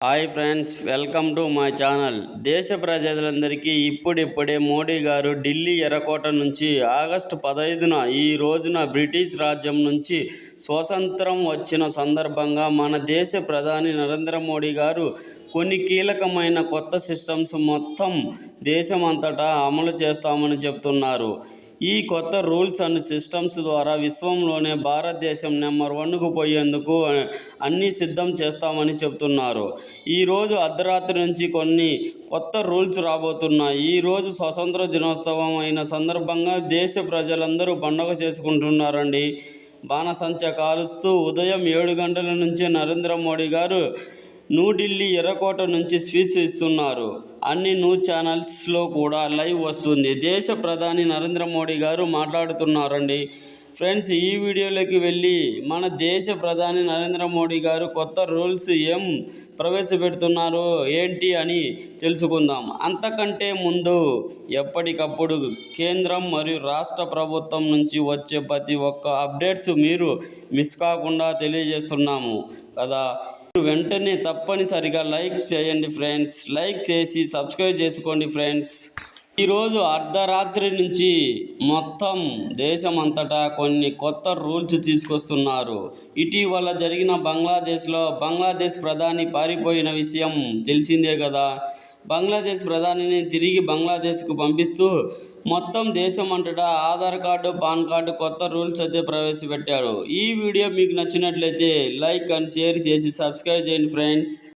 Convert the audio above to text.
Hi friends welcome to my channel. దేశ ప్రజలందరికీ ఇప్పుడిప్పుడే మోడీ గారు ఢిల్లీ ఎర్రకోట నుంచి ఆగస్టు పదహైదున ఈ రోజున బ్రిటిష్ రాజ్యం నుంచి స్వతంత్రం వచ్చిన సందర్భంగా మన దేశ ప్రధాని నరేంద్ర మోడీ గారు కొన్ని కీలకమైన కొత్త సిస్టమ్స్ మొత్తం దేశమంతటా అమలు చేస్తామని చెప్తున్నారు. ఈ కొత్త రూల్స్ అండ్ సిస్టమ్స్ ద్వారా విశ్వంలోనే భారతదేశం నెంబర్ వన్కు పోయేందుకు అన్నీ సిద్ధం చేస్తామని చెప్తున్నారు. ఈరోజు అర్ధరాత్రి నుంచి కొన్ని కొత్త రూల్స్ రాబోతున్నాయి. ఈరోజు స్వతంత్ర దినోత్సవం అయిన సందర్భంగా దేశ ప్రజలందరూ పండుగ చేసుకుంటున్నారండి. బాణసంచ కాలుస్తూ ఉదయం ఏడు గంటల నుంచే నరేంద్ర మోడీ గారు న్యూఢిల్లీ ఎర్రకోట నుంచి స్పీచ్ ఇస్తున్నారు అన్ని న్యూస్ ఛానల్స్లో కూడా లైవ్ వస్తుంది. దేశ ప్రధాని నరేంద్ర మోడీ గారు మాట్లాడుతున్నారండి. ఫ్రెండ్స్ ఈ వీడియోలోకి వెళ్ళి మన దేశ ప్రధాని నరేంద్ర మోడీ గారు కొత్త రూల్స్ ఏం ప్రవేశపెడుతున్నారు ఏంటి అని తెలుసుకుందాం. అంతకంటే ముందు ఎప్పటికప్పుడు కేంద్రం మరియు రాష్ట్ర ప్రభుత్వం నుంచి వచ్చే ప్రతి ఒక్క అప్డేట్స్ మీరు మిస్ కాకుండా తెలియజేస్తున్నాము కదా. వెంటనే తప్పనిసరిగా లైక్ చేయండి ఫ్రెండ్స్. లైక్ చేసి సబ్స్క్రైబ్ చేసుకోండి ఫ్రెండ్స్. ఈరోజు అర్ధరాత్రి నుంచి మొత్తం దేశమంతటా కొన్ని కొత్త రూల్స్ తీసుకొస్తున్నారు. ఇటీవల జరిగిన బంగ్లాదేశ్లో బంగ్లాదేశ్ ప్రధాని పారిపోయిన విషయం తెలిసిందే కదా. బంగ్లాదేశ్ ప్రధానిని తిరిగి బంగ్లాదేశ్కు పంపిస్తూ మొత్తం దేశం అంతటా ఆధార్ కార్డు పాన్ కార్డు కొత్త రూల్స్ అయితే ప్రవేశపెట్టారు. ఈ వీడియో మీకు నచ్చినట్లయితే లైక్ అండ్ షేర్ చేసి సబ్స్క్రైబ్ చేయండి ఫ్రెండ్స్.